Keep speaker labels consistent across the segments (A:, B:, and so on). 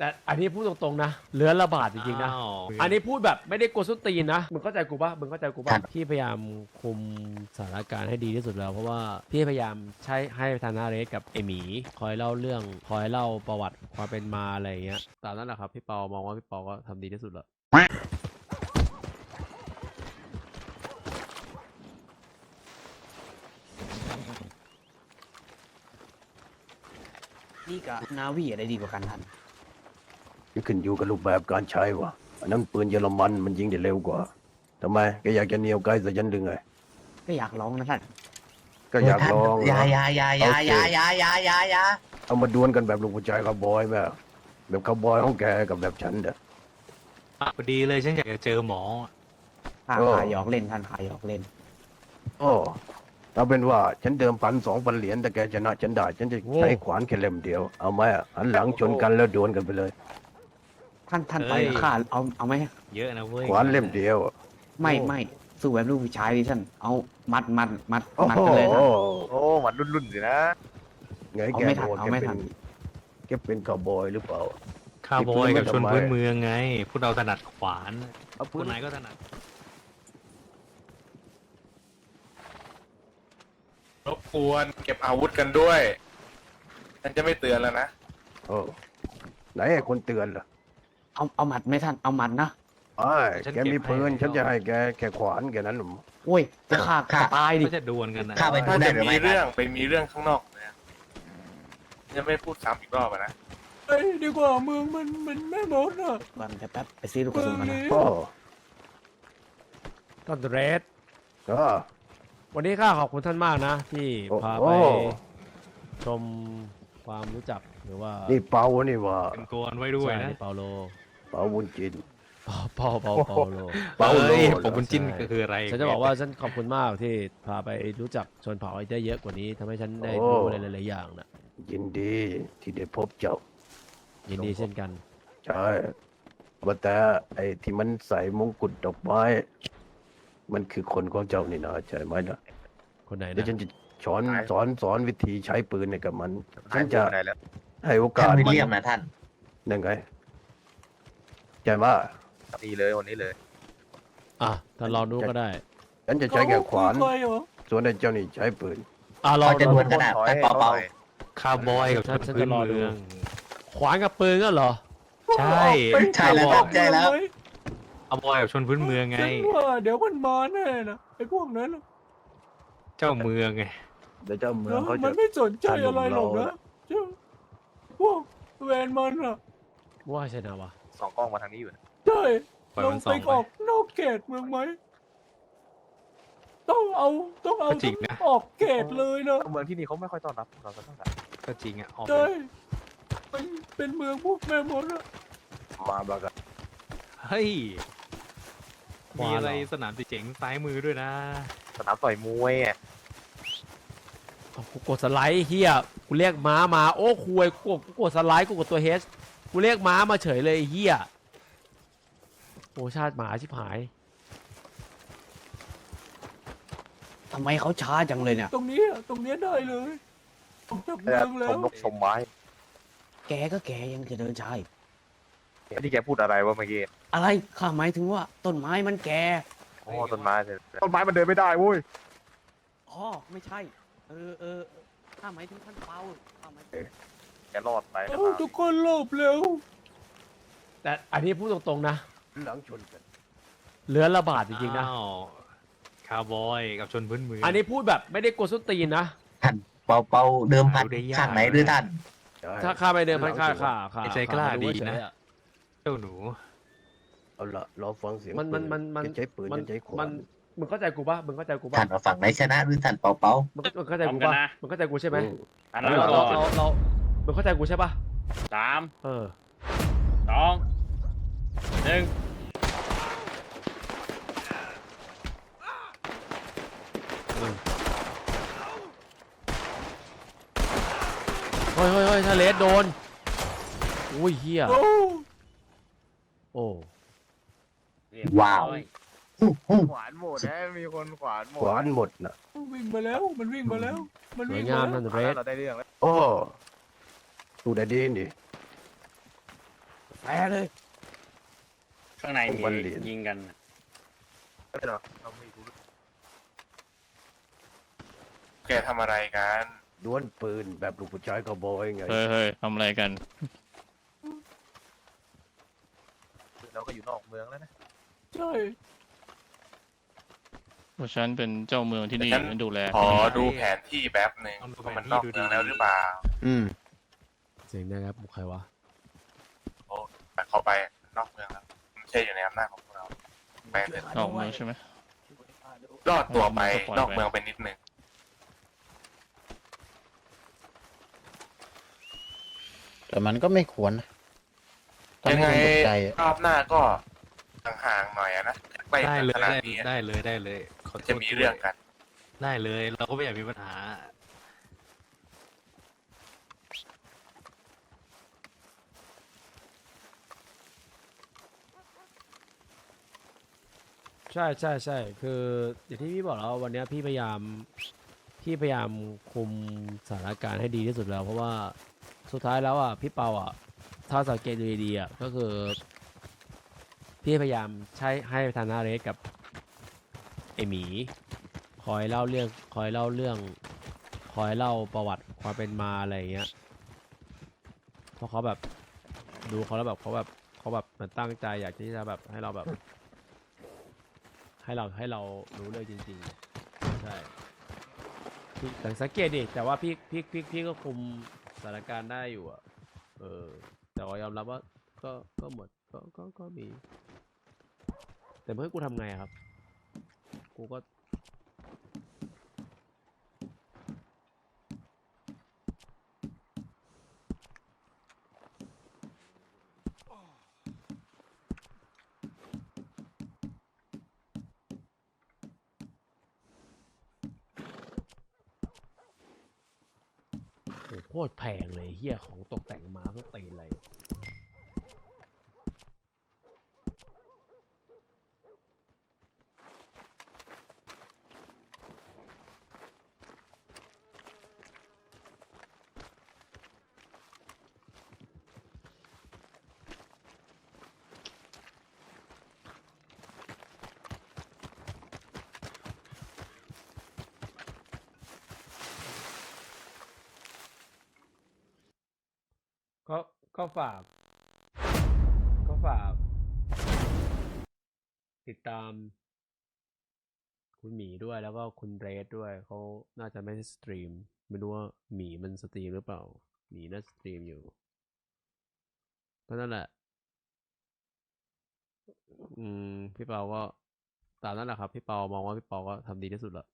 A: แต่อันนี้พูดตรงๆนะเลื้อนระบาดจริงๆนะ
B: อ้าว
A: อันนี้พูดแบบไม่ได้กลัวส้นตีนนะ มึงเข้าใจกูปะมึงเข้าใจกู
C: ครั
A: ปะ
C: บ
A: พี่พยายามคุมสถานการณ์ให้ดีที่สุดแล้ว เพราะว่าพี่พยายามใช้ให้ธนาเรสกับไอหมี คอยเล่าเรื่อง คอยเล่าประวัติความเป็นมาอะไรอย่างเงี้ย ตามนั้นแหละครับ พี่เปามองว่าพี่เปาก็ทำดีที่สุดแล้ว
C: นี่กับนาวีอะไรดีกว่ากันท่าน
D: นี่ขึ้นอยู่กับรูปแบบการใช้วะอันนั้นปืนเยอรมันมันยิงได้เร็วกว่าทำไมแกอยากจะเหนียวไกลใส่ยันดึงไง
C: ก็อยากลองนะท่าน
D: ก็อยากลอง
C: อยา
D: เหรอ
C: อยาอยาอยาอยาอยาอยาอยาอยา
D: เอามาดวลกันแบบลูกผู้ชายคาวบอยไหมแบบคาวบอยของแกกับแบบฉันเด้อ
B: พอดีเลยฉันอยากจะเจอหมอ
C: ข้า
D: โอ้
C: ขายหยอกเล่นท่านขายหยอกเล่น
D: โอ้เอาเป็นว่าฉันเดิมพันสองพันเหรียญแต่แกชนะฉันได้ฉันจะใช้ขวานแค่เล่มเดียว เอาไหมอะหันหลังชนกันแล้วดวลกันไปเลย
C: ท่านท่านไป
B: เอ้ย
C: ข้าเอาเอาไหม
B: เยอะนะเว้ย
D: ขวานเล่มเดียวอะ
C: ไม่
D: โอ้
C: ไม่สู้แบบลูกผู้ชายดิท่านเอามัดมัดมัด
D: โอ้
C: มัด
D: โห
C: กันเลยท่าน
E: โอ้มันรุ่นๆสินะ
D: ไง
C: เอา
D: แก
C: ไม่ทัน
D: บอก
C: เอา
D: แก
C: ไม่
D: เป็
C: ทั
D: น
C: น
D: แกเป็นคาวบอยหรือเปล่า
B: ข้าวบอยกับชน
D: ทำไม
B: พื้นเมืองไง พวกเราถนัดขวาน
D: เอา
B: พ
D: ปื
B: วนกนายก็ถนัด
E: รบกวนเก็บอาวุธกันด้วยฉันจะไม่เตือนแล้วนะ
D: โอ้ไหนไอ้คนเตือนล่ะ
C: เอาเอามัดไหมท่านเอามัดนะ
D: ไอ้แกมีปืนฉันจะให้แกแค่ขวานแค่นั้นหรอ
C: โอ้ยจะฆ่า
F: ข้า
C: จะตายดิ
B: ก็จะดวลกันนะ
F: ข้าไปดู
E: ถ้า
F: ได้
E: จะ
F: หรือ
E: มี
F: ไม่
E: เรื่องไปมีเรื่องข้างนอกเนี่ยจะไม่พูดซ้ำอีกรอบอะนะ
A: เฮ้ยดีกว่าเมืองมันมันแม่มดอะ
C: ก่อนแป๊บๆไปซื้อลูกกระสุนมานะ
D: โอ้
A: ท่านเรส
D: ก็
A: วันนี้ข้าขอบคุณท่านมากนะ ที่
D: โอ้
A: พา
D: โอ้
A: ไปชมความรู้จักหรือว่า
D: นี่เปานี่ว่า
B: เป็นกวนไว้ด้วย
A: ใช่
B: นะ
A: เปาโล
D: เปาวุ้นจิน
A: เปาเปาเปาเปาโล
D: เปาโล
B: อ้ย
D: เหรอ
B: ผมบุญจิ้น
A: ใช่
B: ก็คืออะไร
A: ฉันจะบอกว่าฉันขอบคุณมากที่พาไปรู้จักชนเผ่าได้เยอะกว่านี้ทำให้ฉันได้รู้อะไรหลายๆอย่างนะ
D: ยินดีที่ได้พบเจ้า
A: ยินดีเช่นกัน
D: ใช่ว่าแต่ไอ้ที่มันใส่มงกุฎดอกไม้ มันคือคนของเจ้านี่นะใช่ไหมนะ
A: คนไหน
D: เดี๋ยว
A: นะ
D: ฉันจะสอนสอนสอนวิธีใช้ปืนให้กับมัน ฉั
E: หาย
D: น
E: ไป
D: จะ
E: ไหนแล้ว
D: ให้โอ
F: ท่ากา
D: นส
F: วิล
D: มัน
F: เลียมนะท่าน
D: นั่นไง ใช่ไหม
E: นี่เลยวันนี้เลย
A: อะถ้าลองดูก็ได้
D: ฉันจะใช้แค่ขวานส่วนไอ้เจ้านี่ใช้ปืน
A: อะลอง
F: เขาจะ
A: ลอง
F: ดวลกันอะ
E: ถอย
F: ท่าน
E: ให้
F: เปา
E: เขาห
F: เปา
E: น่อย
B: ข้าวบอยกับช
A: ฉัน
B: น
A: ฉัน
B: พื้
A: จะ
B: น
A: รอดู
B: เมือง
A: ขวานกับปืนก็เหรอ
B: ใช่
F: ใช่แล้วครับใช่แล้ว
B: ข้าวบอยกับชนพื้นเมืองไง
A: ว่าเดี๋ยวมันมาแน่นะไอ้พวกนั้น
B: เจ้าเมืองไง
D: เดี๋ยวเจ้าเมืองเขา
A: มั
D: จะ
A: นไม่สนใจ
D: ถล่ม
A: อะไรหรอก
D: เรา
A: นะเจ้าพวกแวนมันอะว่าใช่นะวะ
E: สองกล้องมาทางนี้อยู่นะ
A: ใช่
B: ปล่อย
A: เรา
B: มันส
A: ไป
B: อง
A: อ
B: ไป
A: อกนอกเขตเมืองไหม ต้องเอาต้องเอา
B: ก็จริงนะ
A: ออกเขตเลยนะ
E: เมืองที่นี่เขาไม่ค่อยต้อนรับเราสักเท่าไหร่
B: ก็จริงอะออก
A: ใช่เป็นเป็นเมืองพวกแม่มดอะ
D: มาบ้างอะ
B: เฮ้ย
A: ขวา
B: มี
A: นเหรออ
B: อะไรสนามติเจ๋งซ้ายมือด้วยนะ
E: สนามต่อยมวยอะ
A: เอากูกดสไลด์เฮียกูเรียกม้ามา โอ้คุยกูกดกูกดสไลด์กูกดตัวเฮส กูเรียกม้ามาเฉยเลยไอ้เฮียโอ้ชาติหมาชิบหาย
C: ทำไมเขาช้าจังเลยเนี่ย
A: ตรงนี้ตรงนี้ได้เลยผมจับ
E: แต่ชมนกชมไม้
C: แกก็แกยังจะเดินช้าอีก
E: ที่แกพูดอะไรวะเมื่อกี้
C: อะไรข้าหมายถึงว่าต้นไม้มันแก
E: โอ้ต้นไม้เนี่ยต้นไม้มันเดินไม่ได้เว้ย
C: อ๋อไม่ใช่ เออเออข้าหมายถึงท่านเปาข้าหมายถึง
E: แกรอดไปนะ
A: เอ้าทุกคนหลบเร็ว แต่อันนี้พูดตรงๆนะ
D: หลังชนกัน
A: เลื้อนระบาดจริงๆนะ
B: อ้าวข้าวบอยกับชนพื้นเมือง
A: อันนี้พูดแบบไม่ได้กลัวส้นตีนนะ
F: ท่านเปาเปาเดิมพัน
B: ดูได้ยาก
F: ข้างไหนด้วยท่าน
D: ใช่
A: ถ้าข้าไปเดินพันค่าค่าค่า
B: ไอ้ใจกล้า
A: ค่
B: ดี
A: เฉย
B: นะ
A: ๆอ
B: เจ้าหนู
D: เอาละรอฟังเสียง
A: มันมัน
D: ปื
A: มันมัน
D: จะใช้ปืน
A: มัน
D: จะใช้ขวา
A: มัน
D: น
A: มึงเข้าใจกูปะมึงเข้าใจกูปะ
F: ท่านว่าฝั่งไหนชนะหรือท่านเปาเปา
A: มึงมึงเข้าใจกูปะมึงเข้าใจกูใช่ไหม
D: อืม
G: อัน
A: เรา
G: นั้น
A: เรา
G: ก่อน
A: เราเรา มึงเข้าใจกูใช่ปะ
G: สาม
A: เออ
G: สองหนึ่ง
A: เฮ้ยเฮ้ยเฮ้ยถ้าเลสโดน อุ้ยเฮียโอ้
G: เรียบ
F: ว้าว
G: ร้อย
E: ขวานหมดนะมีคนขวานหมด
D: ขวานหมดนะ
A: วิ่งมาแล้ว มันวิ่งมาแล้ว มันสววิ่ยงงามมานั่แล้วนเรส
E: เราได้เรื่องแล้ว
D: โอ้ ดูได้ดีนี่
C: แฟร์เลย
G: ข้างใน
D: สองพันเหรียญ
G: ยิงกัน
E: แกทำอะไรกัน
D: ดวลปืนแบบลูกผู้ชายกบอยไง
H: เฮ้ยเฮ้ยทำอะไรกัน
E: เราก็อยู่นอกเมืองแล้วนะ
H: ว่าฉันเป็นเจ้าเมืองที่นี่
E: แต่ฉัน
H: ฉันดูแล
E: ขอ
H: ที่นี่
E: ดูแผนที่แป๊บหนึ่ง
B: ต้องดู
E: ว่ามัน
B: แผนที่
E: นอก
B: ดู
E: เมือง
B: ดีๆ
E: แล้วหรือเปล่า
D: อืม
A: เสียงนะครับใครวะ
E: โอ้แต่เขาไปนอกเมืองแล้วไม่ใช่อยู่ในอำนาจของพวกเราไปเถอะ
H: นอกเมืองใช่ไหม
E: รอดตัวไป
H: ปล่อยไป
E: นอกเมืองไปนิดนึง
I: แต่มันก็ไม่ควรนะทำ
E: ยัง
I: ให้
E: ไง
I: คนตกใจอะ
E: รอบหน้าก็ห่างๆหน่อยอะนะไม่
B: ได้เลย
E: ขนาด
B: ได้
E: นี้
B: ได้เลยได้เลยขอโทษ
E: จะมีเรื่องกัน
B: ได้เลย เราก็ไม่อยากมีปัญหา
A: ใช่ใช่ใช่คืออย่างที่พี่บอกแล้ววันเนี้ยพี่พยายามพี่พยายามคุมสถานการณ์ให้ดีที่สุดแล้ว เพราะว่าสุดท้ายแล้วอะพี่เปาอะถ้าสังเกตดูดีๆอะก็คือ พี่พยายามใช้ให้ประธานาเรสกับไอหมี คอยเล่าเรื่องคอยเล่าเรื่อง คอยเล่าประวัติความเป็นมาอะไรอย่างเงี้ยเพราะเขาแบบดูเขาแล้วแบบเขาแบบเขาแบบมันตั้งใจอยากที่จะแบบให้เราแบบ ให้เราให้เรารู้เลยจริงๆใช่พี่แต่สังเกตดิแต่ว่าพี่พี่พี่พี่ก็คุมสถานการณ์ได้อยู่อะเออแต่ว่ายอมรับว่าก็ก็หมดก็ก็ก็มี แต่เมื่อกูทำไงครับ กูก็ โหโคตรแพงเลยเฮียของตกแต่งมาก็ตีนอตีเลย ก็ฝาก ก็ฝาก ติดตาม คุณหมีด้วยแล้วก็คุณเรดด้วยเขาน่าจะไม่สตรีม ไม่รู้ว่าหมีมันสตรีมหรือเปล่า หมีน่าสตรีมอยู่ก็นั่นแหละ อืม พี่เปาก็ตามนั้นแหละครับ พี่เปามองว่าพี่เปาก็ทำดีที่สุดละ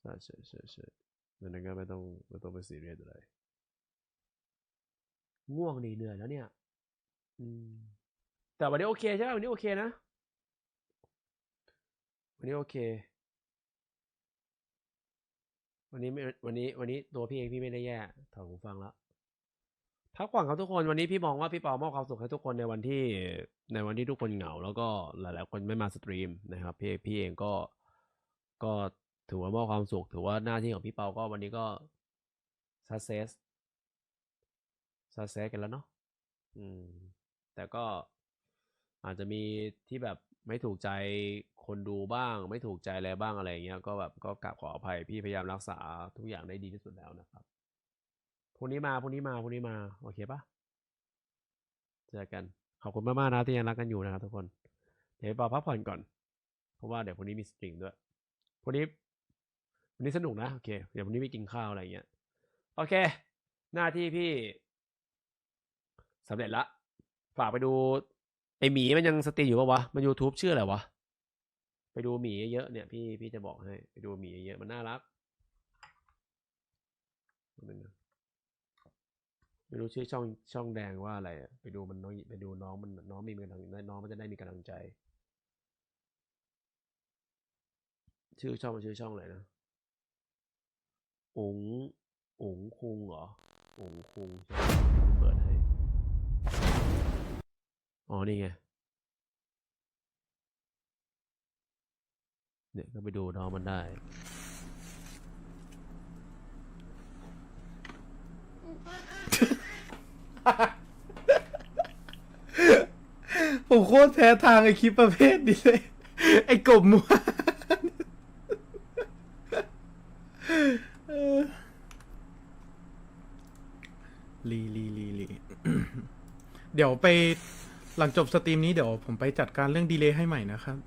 A: ใช่ใช่ใช่ใช่ดังนั้นก็ไม่ต้องไม่ต้องไปซีเรียสอะไร ง่วงดีเหนื่อยแล้วเนี่ย อืม แต่วันนี้โอเคใช่ไหมวันนี้โอเคนะ วันนี้โอเค วันนี้ไม่วันนี้ วันนี้ตัวพี่เองพี่ไม่ได้แย่ถอดหูฟังแล้วพักผ่อนครับทุกคนวันนี้พี่มองว่าพี่เปามอบความสุขให้ทุกคนในวันที่ ในวันที่ทุกคนเหงา แล้วก็หลาย ๆ คนไม่มาสตรีมนะครับ พี่พี่เองก็ก็ถือว่ามอบความสุข ถือว่าหน้าที่ของพี่เปาก็วันนี้ก็ success ซาเซกันแล้วเนาะอืม แต่ก็อาจจะมีที่แบบไม่ถูกใจคนดูบ้าง ไม่ถูกใจอะไรบ้างอะไรเงี้ยก็แบบก็กราบขออภัยพี่พยายามรักษาทุกอย่างได้ดีที่สุดแล้วนะครับพรุ่งนี้มาพรุ่งนี้มาพรุ่งนี้มา โอเคปะเจอกันขอบคุณมากๆนะที่ยังรักกันอยู่นะครับทุกคน เดี๋ยวไปพักผ่อนก่อน เพราะว่าเดี๋ยวพรุ่งนี้มีสตรีมด้วยพรุ่งนี้วันนี้สนุกนะ โอเค เดี๋ยวพรุ่งนี้ไปกินข้าวอะไรเงี้ย โอเค หน้าที่พี่ สำเร็จละฝากไปดูไอหมีมันยังสตรีมอยู่ปะวะ มัน YouTube ชื่ออะไรวะ ไปดูหมีเยอะเนี่ยพี่พี่จะบอกให้ ไปดูหมีเยอะมันน่ารักไม่รู้ชื่อช่องช่องแดงว่าอะไรไปดูมันน้องไปดูน้องมันน้องมีกำลังน้องมันจะได้มีกำลังใจ ชื่อช่องมันชื่อช่องอะไรนะอุ๋งอุ๋งคุงเหรออุ๋งคุงใช่ อ๋อ นี่ไงเดี๋ยวก็ไปดูน้องมันได้
J: ผมโคตรแท้ทางไอคลิปประเภทนี้เลย ไอกบมัว เดี๋ยวไปหลังจบสตรีมนี้เดี๋ยวผมไปจัดการเรื่องดีเลย์ให้ใหม่นะครับ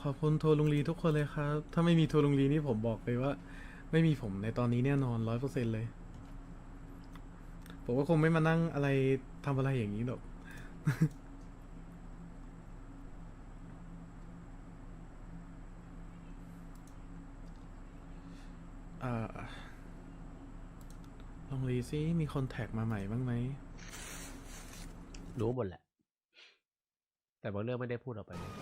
J: ขอบคุณโทรลุงลีทุกคนเลยครับ ถ้าไม่มีโทรลุงลีนี่ผมบอกเลยว่า ไม่มีผมในตอนนี้แน่นอนร้อยเปอร์เซ็นเลย ผมก็คงไม่มานั่งอะไรทำอะไรอย่างนี้หรอก อ่าล องรีซิมีคนแท็กมาใหม่บ้างไหม
A: รู้หมดแหละ แต่บางเรื่องไม่ได้พูดออกไปเลย